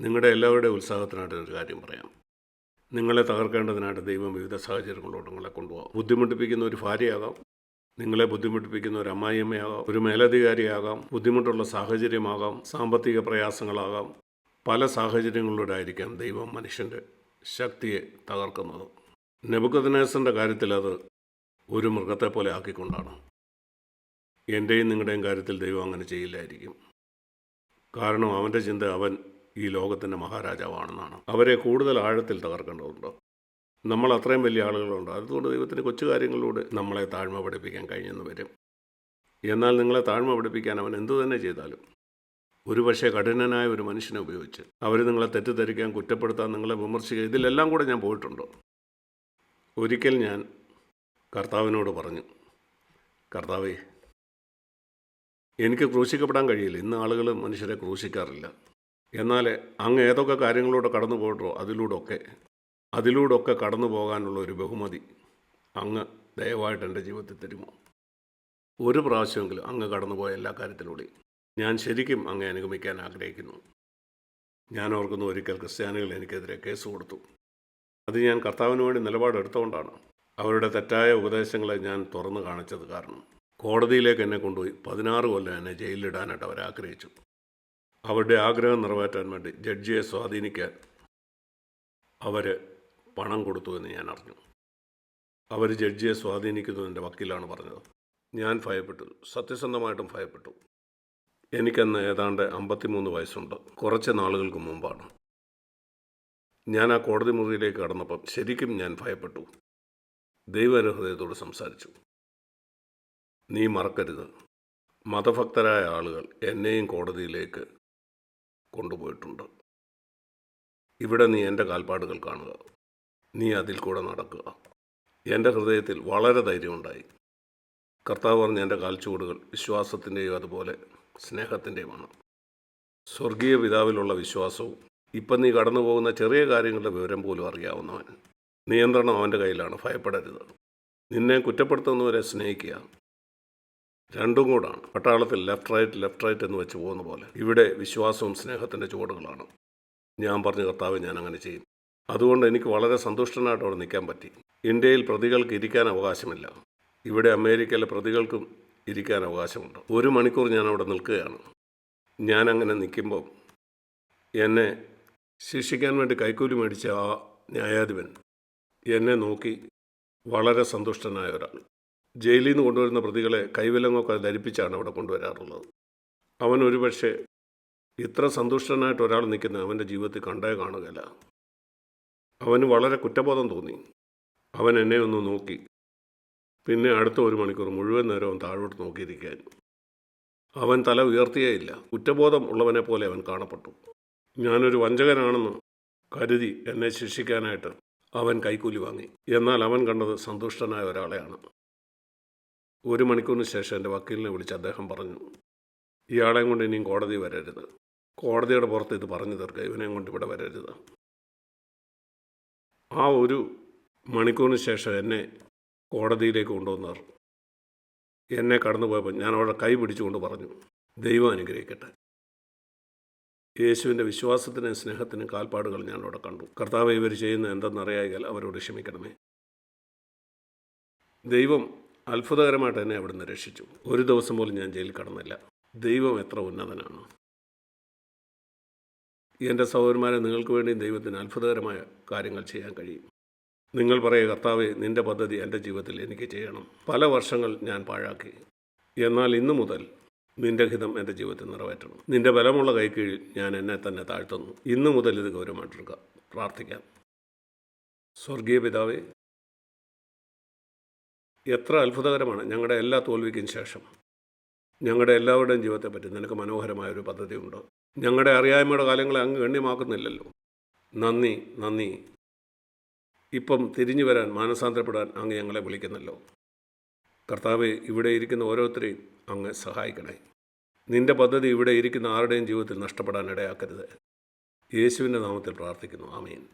നിങ്ങളുടെ എല്ലാവരുടെയും ഉത്സാഹത്തിനായിട്ട് ഒരു കാര്യം പറയാം. നിങ്ങളെ തകർക്കേണ്ടതിനായിട്ട് ദൈവം വിവിധ സാഹചര്യങ്ങളിലോട്ട് നിങ്ങളെ കൊണ്ടുപോകാം. ബുദ്ധിമുട്ടിപ്പിക്കുന്ന ഒരു ഭാര്യയാകാം. നിങ്ങളെ ബുദ്ധിമുട്ടിപ്പിക്കുന്ന ഒരു അമ്മായിയമ്മയാകാം. ഒരു മേലധികാരിയാകാം. ബുദ്ധിമുട്ടുള്ള സാഹചര്യമാകാം. സാമ്പത്തിക പ്രയാസങ്ങളാകാം. പല സാഹചര്യങ്ങളിലൂടെ ആയിരിക്കാം ദൈവം മനുഷ്യന്റെ ശക്തിയെ തകർക്കുന്നത്. നെബുക്കദ്നേസറിന്റെ കാര്യത്തിൽ അത് ഒരു മൃഗത്തെ പോലെ ആക്കിക്കൊണ്ടാണ്. എന്റെയും നിങ്ങളുടെയും കാര്യത്തിൽ ദൈവം അങ്ങനെ ചെയ്യില്ലായിരിക്കും. കാരണം അവന്റെ ചിന്ത അവൻ ഈ ലോകത്തിന്റെ മഹാരാജാവാണെന്നാണ്. അവരെ കൂടുതൽ ആഴത്തിൽ തകർക്കേണ്ടതുണ്ട്? നമ്മൾ അത്രയും വലിയ ആളുകളുണ്ട്. അതുകൊണ്ട് ദൈവത്തിന് കൊച്ചു കാര്യങ്ങളിലൂടെ നമ്മളെ താഴ്മ പഠിപ്പിക്കാൻ കഴിഞ്ഞെന്ന് വരും. എന്നാൽ നിങ്ങളെ താഴ്മ പഠിപ്പിക്കാൻ അവൻ എന്തു തന്നെ ചെയ്താലും ഒരുപക്ഷെ കഠിനനായ ഒരു മനുഷ്യനെ ഉപയോഗിച്ച് അവർ നിങ്ങളെ തെറ്റിദ്ധരിക്കാൻ കുറ്റപ്പെടുത്താൻ നിങ്ങളെ വിമർശിക്കുക ഇതിലെല്ലാം കൂടെ ഞാൻ പോയിട്ടുണ്ട്? ഒരിക്കൽ ഞാൻ കർത്താവിനോട് പറഞ്ഞു കർത്താവേ എനിക്ക് ക്രൂശിക്കപ്പെടാൻ കഴിയില്ല. ഇന്ന് ആളുകൾ മനുഷ്യരെ ക്രൂശിക്കാറില്ല. എന്നാൽ അങ്ങ് ഏതൊക്കെ കാര്യങ്ങളിലൂടെ കടന്നു പോയിട്ടോ അതിലൂടെയൊക്കെ അതിലൂടെയൊക്കെ കടന്നു പോകാനുള്ള ഒരു ബഹുമതി അങ്ങ് ദയവായിട്ട് എന്റെ ജീവിതത്തിൽ തരുമോ? ഒരു പ്രാവശ്യമെങ്കിലും അങ്ങ് കടന്നുപോയ എല്ലാ കാര്യത്തിലൂടെയും ഞാൻ ശരിക്കും അങ്ങ് അനുഗമിക്കാൻ ആഗ്രഹിക്കുന്നു. ഞാൻ ഓർക്കുന്നു ഒരിക്കൽ ക്രിസ്ത്യാനികൾ എനിക്കെതിരെ കേസ് കൊടുത്തു. അത് ഞാൻ കർത്താവിന് വേണ്ടി നിലപാടെടുത്തുകൊണ്ടാണ് അവരുടെ തെറ്റായ ഉപദേശങ്ങളെ ഞാൻ തുറന്നു കാണിച്ചത് കാരണം കോടതിയിലേക്ക് എന്നെ കൊണ്ടുപോയി പതിനാറ് കൊല്ലം എന്നെ ജയിലിലിടാനായിട്ട് അവർ ആഗ്രഹിച്ചു അവരുടെ ആഗ്രഹം നിറവേറ്റാൻ വേണ്ടി ജഡ്ജിയെ സ്വാധീനിക്കാൻ അവർ പണം കൊടുത്തു എന്ന് ഞാൻ അറിഞ്ഞു. അവർ ജഡ്ജിയെ സ്വാധീനിക്കുന്നു എന്റെ വക്കീലാണ് പറഞ്ഞത്. ഞാൻ ഭയപ്പെട്ടു. സത്യസന്ധമായിട്ടും ഭയപ്പെട്ടു. എനിക്കന്ന് ഏതാണ്ട് അമ്പത്തിമൂന്ന് വയസ്സുണ്ട്. കുറച്ച് നാളുകൾക്ക് മുമ്പാണ്. ഞാൻ ആ കോടതി മുറിയിലേക്ക് കടന്നപ്പം ശരിക്കും ഞാൻ ഭയപ്പെട്ടു. ദൈവഹൃദയത്തോട് സംസാരിച്ചു. നീ മറക്കരുത്. മതഭക്തരായ ആളുകൾ എന്നെയും കോടതിയിലേക്ക് കൊണ്ടുപോയിട്ടുണ്ട്. ഇവിടെ നീ എന്റെ കാൽപ്പാടുകൾ കാണുക. നീ അതിൽ കൂടെ നടക്കുക. എന്റെ ഹൃദയത്തിൽ വളരെ ധൈര്യമുണ്ടായി. കർത്താവ് പറഞ്ഞ എന്റെ കാൽച്ചുവടുകൾ വിശ്വാസത്തിന്റെയും അതുപോലെ സ്നേഹത്തിന്റെയുമാണ് സ്വർഗീയ പിതാവിലുള്ള വിശ്വാസവും ഇപ്പം നീ കടന്നു പോകുന്ന ചെറിയ കാര്യങ്ങളുടെ വിവരം പോലും അറിയാവുന്നവൻ. നിയന്ത്രണം അവന്റെ കയ്യിലാണ്. ഭയപ്പെടരുത്. നിന്നെ കുറ്റപ്പെടുത്തുന്നവരെ സ്നേഹിക്കുക. രണ്ടും കൂടാണ്. പട്ടാളത്തിൽ ലെഫ്റ്റ് റൈറ്റ് ലെഫ്റ്റ് റൈറ്റ് എന്ന് വെച്ച് പോകുന്ന പോലെ. ഇവിടെ വിശ്വാസവും സ്നേഹത്തിന്റെ ചുവടുകളാണ്. ഞാൻ പറഞ്ഞ കർത്താവ് ഞാൻ അങ്ങനെ ചെയ്യും അതുകൊണ്ട് എനിക്ക് വളരെ സന്തുഷ്ടനായിട്ട് അവിടെ നിൽക്കാൻ പറ്റി. ഇന്ത്യയിൽ പ്രതികൾക്ക് ഇരിക്കാൻ അവകാശമില്ല. ഇവിടെ അമേരിക്കയിലെ പ്രതികൾക്കും ഇരിക്കാൻ അവകാശമുണ്ട്. ഒരു മണിക്കൂർ ഞാൻ അവിടെ നിൽക്കുകയാണ്. ഞാൻ അങ്ങനെ നിൽക്കുമ്പോൾ എന്നെ ശിക്ഷിക്കാൻ വേണ്ടി കൈക്കൂലി മേടിച്ച ആ ന്യായാധിപൻ എന്നെ നോക്കി വളരെ സന്തുഷ്ടനായ ഒരാൾ. ജയിലിൽ നിന്ന് കൊണ്ടുവരുന്ന പ്രതികളെ കൈവിലങ്ങൊക്കെ ധരിപ്പിച്ചാണ് അവിടെ കൊണ്ടുവരാറുള്ളത്. അവൻ ഒരുപക്ഷെ ഇത്ര സന്തുഷ്ടനായിട്ട് ഒരാൾ നിൽക്കുന്ന അവന്റെ ജീവിതത്തിൽ കണ്ടേ കാണുകയില്ല. അവന് വളരെ കുറ്റബോധം തോന്നി. അവൻ എന്നെ ഒന്ന് നോക്കി. പിന്നെ അടുത്ത ഒരു മണിക്കൂർ മുഴുവൻ നേരവും താഴോട്ട് നോക്കിയിരിക്കാൻ. അവൻ തല ഉയർത്തിയേയില്ല കുറ്റബോധം ഉള്ളവനെ പോലെ അവൻ കാണപ്പെട്ടു. ഞാനൊരു വഞ്ചകനാണെന്ന് കരുതി എന്നെ ശിക്ഷിക്കാനായിട്ട് അവൻ കൈക്കൂലി വാങ്ങി. എന്നാൽ അവൻ കണ്ടത് സന്തുഷ്ടനായ ഒരാളെയാണ്. ഒരു മണിക്കൂറിന് ശേഷം എന്റെ വക്കീലിനെ വിളിച്ച് അദ്ദേഹം പറഞ്ഞു ഇയാളെയും കൊണ്ട് ഇനിയും കോടതി വരരുത്. കോടതിയുടെ പുറത്ത് ഇത് പറഞ്ഞു തീർക്കുക. ഇവനെയും കൊണ്ട് ഇവിടെ വരരുത്. ആ ഒരു മണിക്കൂറിന് ശേഷം എന്നെ കോടതിയിലേക്ക് കൊണ്ടുവന്നവർ എന്നെ കടന്നു പോയപ്പോൾ ഞാൻ അവിടെ കൈ പിടിച്ചുകൊണ്ട് പറഞ്ഞു ദൈവം അനുഗ്രഹിക്കട്ടെ. യേശുവിന്റെ വിശ്വാസത്തിനും സ്നേഹത്തിനും കാൽപ്പാടുകൾ ഞാൻ അവിടെ കണ്ടു. കർത്താവ് ഇവർ ചെയ്യുന്ന എന്തെന്നറിയായാൽ അവരോട് ക്ഷമിക്കണമേ. ദൈവം അത്ഭുതകരമായിട്ട് എന്നെ അവിടുന്ന് രക്ഷിച്ചു. ഒരു ദിവസം പോലും ഞാൻ ജയിലിൽ കടന്നില്ല. ദൈവം എത്ര ഉന്നതനാണ്. എന്റെ സഹോദരന്മാരെ നിങ്ങൾക്ക് വേണ്ടി ദൈവത്തിന് അത്ഭുതകരമായ കാര്യങ്ങൾ ചെയ്യാൻ കഴിയും. നിങ്ങൾ പറയുക കർത്താവെ നിന്റെ പദ്ധതി എന്റെ ജീവിതത്തിൽ എനിക്ക് ചെയ്യണം. പല വർഷങ്ങൾ ഞാൻ പാഴാക്കി. എന്നാൽ ഇന്നു മുതൽ നിന്റെ ഹിതം എന്റെ ജീവിതത്തിൽ നിറവേറ്റണം. നിന്റെ ബലമുള്ള കൈക്കീഴിൽ ഞാൻ എന്നെ തന്നെ താഴ്ത്തുന്നു. ഇന്നു മുതൽ ഇത് ഗൗരവമായിട്ടെടുക്കുക പ്രാർത്ഥിക്കാം. സ്വർഗീയ പിതാവേ എത്ര അത്ഭുതകരമാണ് ഞങ്ങളുടെ എല്ലാ തോൽവിക്കും ശേഷം. ഞങ്ങളുടെ എല്ലാവരുടെയും ജീവിതത്തെ പറ്റി നിനക്ക് മനോഹരമായ ഒരു പദ്ധതിയുണ്ട്? ഞങ്ങളുടെ അറിയായ്മയുടെ കാലങ്ങളെ അങ്ങ് ഗണ്യമാക്കുന്നില്ലല്ലോ. നന്ദി നന്ദി. ഇപ്പം തിരിഞ്ഞു വരാൻ മാനസാന്തരപ്പെടാൻ അങ്ങ് ഞങ്ങളെ വിളിക്കുന്നല്ലോ. കർത്താവ് ഇവിടെ ഇരിക്കുന്ന ഓരോരുത്തരെയും അങ്ങ് സഹായിക്കണേ. നിന്റെ പദ്ധതി ഇവിടെ ഇരിക്കുന്ന ആരുടെയും ജീവിതത്തിൽ നഷ്ടപ്പെടാൻ ഇടയാക്കരുത് യേശുവിന്റെ നാമത്തിൽ പ്രാർത്ഥിക്കുന്നു. ആമീൻ.